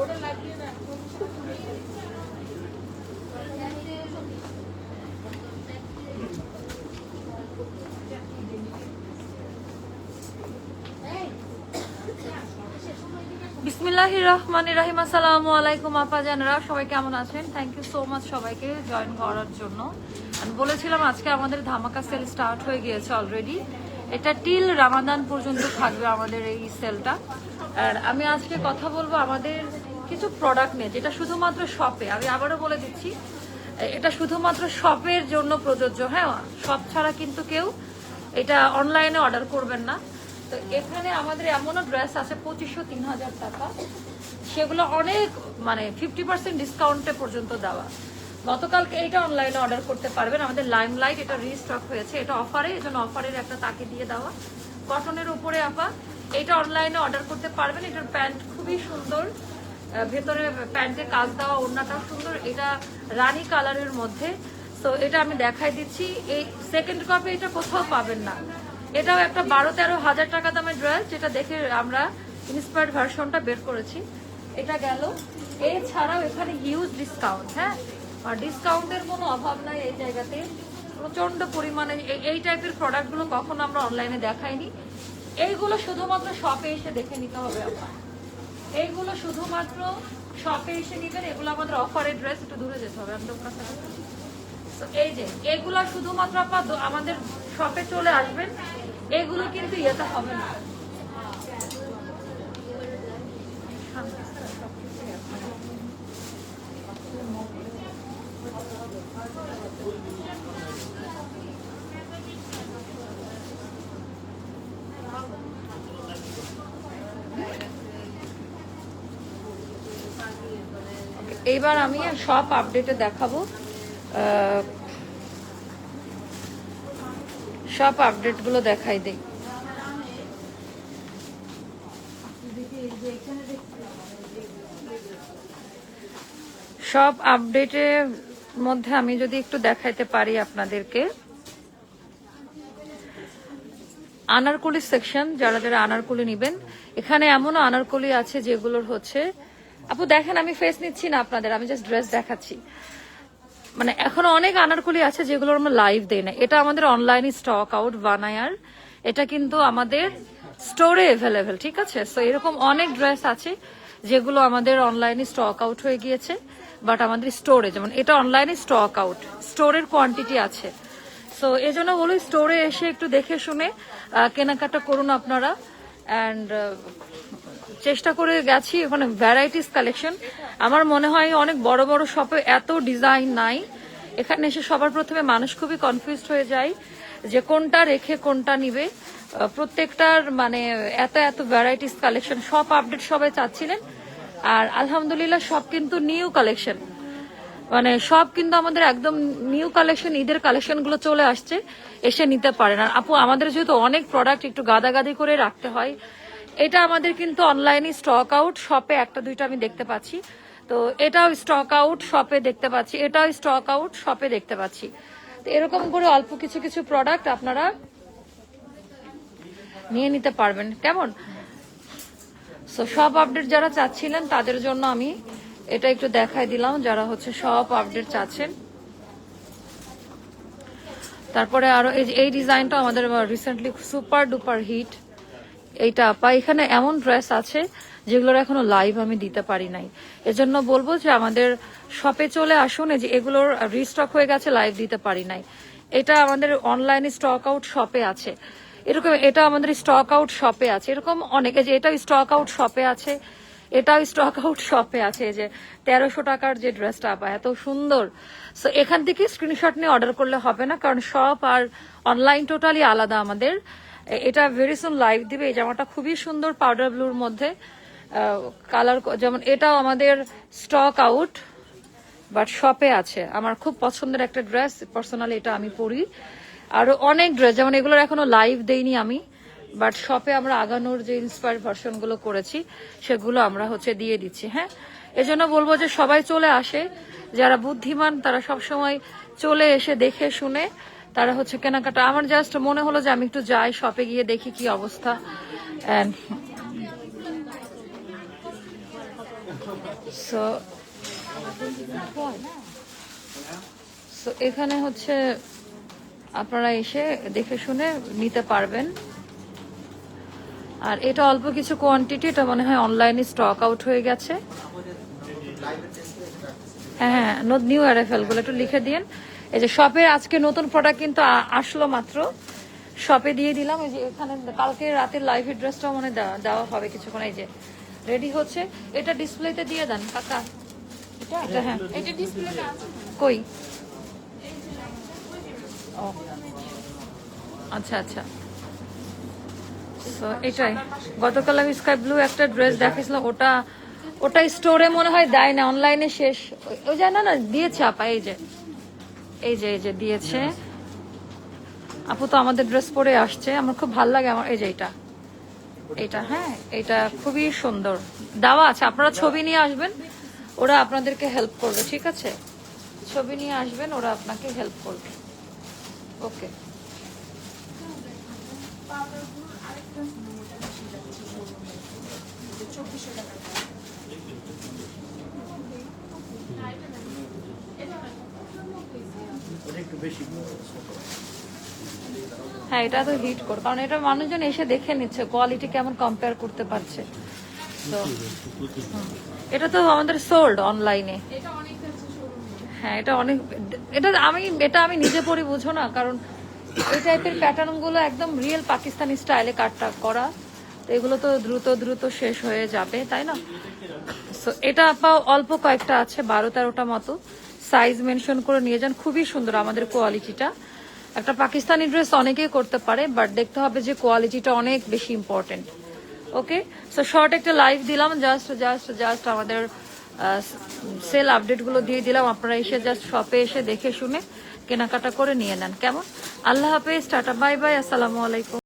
ওটা লাগিয়ে না বিসমিল্লাহ রহমান রাহিম আসসালামু আলাইকুম আপা জানারা সবাই কেমন আছেন? থ্যাংক ইউ সো মাচ সবাইকে জয়েন করার জন্য। আমি বলেছিলাম আজকে আমাদের ধামাকা সেল স্টার্ট হয়ে গিয়েছে অলরেডি এটা টিল রামাদান পর্যন্ত থাকবে আমাদের এই সেলটা আর আমি আজকে কথা বলব আমাদের কিছু প্রোডাক্ট নিয়ে, যেটা শুধুমাত্র শপে আমি আবারও বলে দিচ্ছি, এটা শুধুমাত্র শপের জন্য প্রযোজ্য। হ্যাঁ শপ ছাড়া কিন্তু কেউ এটা অনলাইনে অর্ডার করবেন না। তো এখানে আমাদের এমনও ড্রেস আছে, পঁচিশশো তিন হাজার টাকা। সেগুলো অনেক মানে ফিফটি পার্সেন্ট ডিসকাউন্টে পর্যন্ত দেওয়া। গতকালকে এটা অনলাইনে অর্ডার করতে পারবেন। আমাদের লাইম লাইট এটা রিস্টক হয়েছে। এটা অফারে এই জন্য অফারের একটা তাকে দিয়ে দেওয়া। কটনের উপরে আপা, এটা অনলাইনে অর্ডার করতে পারবেন। এটার প্যান্ট খুবই সুন্দর। ভেতরে প্যান্টে কাজ দেওয়া ওড়নাটাও সুন্দর। এটা রানী কালারের মধ্যে। তো এটা আমি দেখাই দিচ্ছি। এই সেকেন্ড কপি এটা কোথাও পাবেন না। এটাও একটা বারো তেরো হাজার টাকা দামের ড্রেস যেটা দেখে আমরা ইন্সপায়ার্ড ভার্সনটা বের করেছি। এটা গেল। এছাড়াও এখানে হিউজ ডিসকাউন্ট হ্যাঁ? আর ডিসকাউন্টের কোনো অভাব নাই এই জায়গাতে। প্রচণ্ড পরিমাণে এই- টাইপের প্রোডাক্টগুলো কখনো আমরা অনলাইনে দেখাইনি। এইগুলো শুধুমাত্র শপে এসে দেখে নিতে হবে আপনার এইগুলো শুধুমাত্র শপে এসে নিবেন, এগুলো আমাদের অফারের ড্রেস একটু দূরে যেতে হবে, আমি কাছে এই যে, এগুলো শুধুমাত্র আপনার আমাদের শপে চলে আসবেন এগুলো কিন্তু ইয়েতে হবে না। এইবার আমি সব আপডেটে দেখাবো। সব আপডেটগুলো দেখাই দিই। সব আপডেটের মধ্যে আমি যদি একটু দেখাইতে পারি আপনাদেরকে। আনারকুলি সেকশন, যারা যারা আনারকুলি নিবেন, এখানে এমনও আনারকুলি আছে যেগুলোর হচ্ছে আপু, দেখেন, আমি ফেস নিচ্ছি না আপনাদের, আমি জাস্ট ড্রেস দেখাচ্ছি। মানে এখন অনেক আনারকুলি আছে যেগুলো আমরা লাইভ দেই না। এটা আমাদের অনলাইনে স্টক আউট বানায়ার। এটা কিন্তু আমাদের স্টোরে অ্যাভেলেবেল ঠিক আছে? সো এরকম অনেক ড্রেস আছে যেগুলো আমাদের অনলাইনে স্টক আউট হয়ে গিয়েছে বাট আমাদের স্টোরে যেমন এটা অনলাইনে স্টক আউট স্টোরের কোয়ান্টিটি আছে। সো এই জন্য বলি স্টোরে এসে একটু দেখে শুনে কেনাকাটা করুন আপনারা। অ্যান্ড চেষ্টা করে গেছি ওখানে ভ্যারাইটিস কালেকশন আমার মনে হয় অনেক বড় বড় শপে এত ডিজাইন নাই। এখানে এসে সবার প্রথমে মানুষ খুবই কনফিউজড হয়ে যায় যে কোনটা রেখে কোনটা নিবে। প্রত্যেকটার মানে এত এত ভ্যারাইটিস কালেকশন সব আপডেট সবাই চাচ্ছিলেন। আর আলহামদুলিল্লাহ সব কিন্তু নিউ কালেকশন মানে সব কিন্তু আমাদের একদম নিউ কালেকশন ঈদের কালেকশনগুলো চলে আসছে, এসে নিতে পারেন। আর আপু, আমাদের যেহেতু অনেক প্রোডাক্ট একটু গাদাগাদি করে রাখতে হয় এটা আমাদের কিন্তু অনলাইনে স্টক আউট শপে একটা, দুইটা আমি দেখতে পাচ্ছি। তো এটাও স্টক আউট শপে দেখতে পাচ্ছি। এটাও স্টক আউট শপে দেখতে পাচ্ছি। তো এরকম করে অল্প কিছু কিছু প্রোডাক্ট আপনারা নিয়ে নিতে পারবেন। কেমন? সো সব আপডেট যারা চাচ্ছিলেন, তাদের জন্য আমি এটা একটু দেখাই দিলাম। যারা হচ্ছে সব আপডেট চাচ্ছেন। তারপরে আরও এই এই ডিজাইনটা আমাদের রিসেন্টলি সুপার ডুপার হিট এইটা আপা, এখানে এমন ড্রেস আছে যেগুলোর এখনও লাইভ আমি দিতে পারি নাই। এজন্য বলব যে আমাদের শপে চলে আসুন যে এগুলোর রিস্টক হয়ে গেছে লাইভ দিতে পারি নাই। এটা আমাদের অনলাইনে স্টক আউট শপে আছে। এরকম এটা আমাদের স্টক আউট শপে আছে। এরকম অনেকে যে এটা স্টক আউট শপে আছে, এটাও স্টক আউট শপে আছে যে তেরোশো টাকার যে ড্রেসটা আপা, এত সুন্দর। সো এখান থেকে স্ক্রিনশট নিয়ে অর্ডার করলে হবে না, কারণ শপ আর অনলাইন টোটালি আলাদা আমাদের। এটা ভেরি সুন লাইভ দিবে। এই জামাটা খুবই সুন্দর পাউডার ব্লুর মধ্যে। কালার যেমন এটাও আমাদের স্টক আউট বাট শপে আছে। আমার খুব পছন্দের একটা ড্রেস পার্সোনালি এটা আমি পরি। আরও অনেক ড্রেস যেমন এগুলোর এখনও লাইভ দেইনি আমি বাট শপে আমরা আগানোর যে ইন্সপায়ার ভার্সনগুলো করেছি, সেগুলো আমরা হচ্ছে দিয়ে দিচ্ছি হ্যাঁ? এজন্য বলব যে সবাই চলে আসে। যারা বুদ্ধিমান, তারা সব সময় চলে এসে দেখে শুনে তারা হচ্ছে কেনাকাটা। আমার জাস্ট মনে হলো যে আমি একটু যাই শপে গিয়ে দেখি কি অবস্থা। So এখানে হচ্ছে আপনারা এসে দেখে শুনে নিতে পারবেন। আর এটা অল্প কিছু কোয়ান্টিটি এটা মনে হয় অনলাইনে স্টক আউট হয়ে গেছে। হ্যাঁ হ্যাঁ নিউ অ্যারাইভেলগুলো একটু লিখে দিন। এই যে শপের আজকে নতুন প্রোডাক্ট কিন্তু আসলো মাত্র। শপে দিয়ে দিলাম এই যে এখানে কালকে রাতের লাইভ ড্রেসটাও মনে দেওয়া হবে কিছুক্ষণ। এই যে রেডি হচ্ছে। এটা ডিসপ্লেতে দিয়ে দেন কাকা। এটা? এটা হ্যাঁ। এটা ডিসপ্লেতে আছে। কই? ও আচ্ছা আচ্ছা। তো এটাই। গতকাল আমি স্কাই ব্লু একটা ড্রেস দেখাইছিলাম ওটা ওটা স্টোরে মনে হয় দেয় না, অনলাইনে শেষ। ওই- যায় না না, দিয়েছে আপা, এই যে। এই যে এই যে, দিয়েছে। আপু তো আমাদের ড্রেস পরে আসছে, আমার খুব ভালো লাগে আমার, এই যে এটা এটা হ্যাঁ এটা খুবই সুন্দর। দেওয়া আছে, আপনারা ছবি নিয়ে আসবেন, ওরা আপনাদেরকে হেল্প করবে, ঠিক আছে? ছবি নিয়ে আসবেন, ওরা আপনাকে হেল্প করবে। ওকে। চব্বিশশো টাকা হ্যাঁ এটা তো হিট কর। কারণ এটা মানুষজন এসে দেখে নিচ্ছে কোয়ালিটি কেমন কম্পেয়ার করতে পারছে। তো এটা তো আমাদের সোল্ড অনলাইনে হ্যাঁ এটা অনেক, এটা আমি এটা আমি নিজে পরে বুঝো না। কারণ এই টাইপের প্যাটার্নগুলো একদম রিয়েল পাকিস্তানি স্টাইলে কাটটা করা। তো এগুলো তো দ্রুত দ্রুত শেষ হয়ে যাবে, তাই না? সো এটা অল্প কয়েকটা আছে, বারো তেরোটা মতো। সাইজ মেনশন করে নিয়ে যান, খুবই সুন্দর আমাদের কোয়ালিটিটা একটা পাকিস্তানি ড্রেস অনেকেই করতে পারে বাট দেখতে হবে যে কোয়ালিটিটা অনেক বেশি ইম্পর্টেন্ট ওকে সো শর্ট একটা লাইভ দিলাম জাস্ট জাস্ট জাস্ট আমাদের সেল আপডেটগুলো দিয়ে দিলাম। আপনারা এসে জাস্ট শপে এসে দেখে শুনে কেনাকাটা করে নিয়ে নেন। কেমন? আল্লাহ হাফেজ, টাটা বাই বাই আসসালামু আলাইকুম।